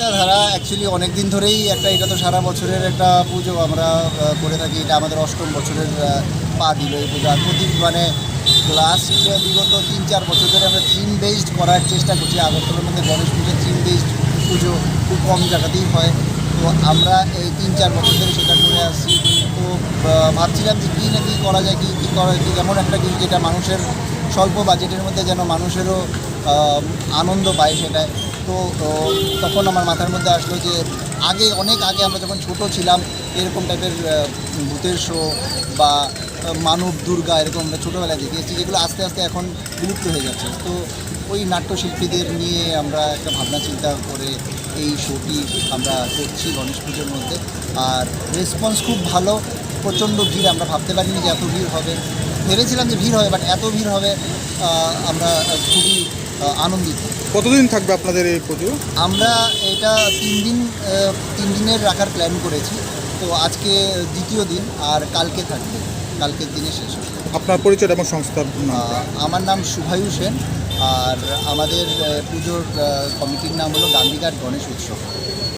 ধারা অ্যাকচুয়ালি অনেক দিন ধরেই একটা, এটা তো সারা বছরের একটা পুজো আমরা করে থাকি। এটা আমাদের অষ্টম বছরের পা দিল এই পুজো। আর প্রতি মানে লাস্ট বিগত তিন চার বছর ধরে আমরা থিম বেসড করার চেষ্টা করছি। আগরতলার মধ্যে গণেশ পুজো থিম বেসড পুজো খুব কম জায়গাতেই হয়। তো আমরা এই তিন চার বছর ধরে সেটা করে আসছি। তো ভাবছিলাম যে কী না কী করা যায়, কী কী করা কী এমন একটা কিছু যেটা মানুষের স্বল্প বাজেটের মধ্যে যেন মানুষেরও আনন্দ পায় সেটায় তো তখন আমার মাথার মধ্যে আসলো যে আগে, অনেক আগে আমরা যখন ছোট ছিলাম, এরকম টাইপের ভূতের শো বা মানব দুর্গা এরকম আমরা ছোটোবেলায় দেখিয়েছি যেগুলো আস্তে আস্তে এখন বিলুপ্ত হয়ে যাচ্ছে। তো ওই নাট্যশিল্পীদের নিয়ে আমরা একটা ভাবনা চিন্তা করে এই শোটি আমরা করছি গণেশ পুজোর মধ্যে। আর রেসপন্স খুব ভালো প্রচণ্ড ভিড় আমরা ভাবতে পারিনি যে এত ভিড় হবে। ভেবেছিলাম যে ভিড় হবে বাট এত ভিড় হবে আমরা খুবই আনন্দিত। কতদিন থাকবে আপনাদের এই পুজো? আমরা এটা তিন দিন তিন দিনের রাখার প্ল্যান করেছি। তো আজকে দ্বিতীয় দিন আর কালকে থাকবে। কালকের দিনে শেষ হবে। আপনার পরিচয় এবং সংস্থার আমার নাম শুভায়ু সেন আর আমাদের পুজোর কমিটির নাম হলো গান্ধীঘাট গণেশ উৎসব।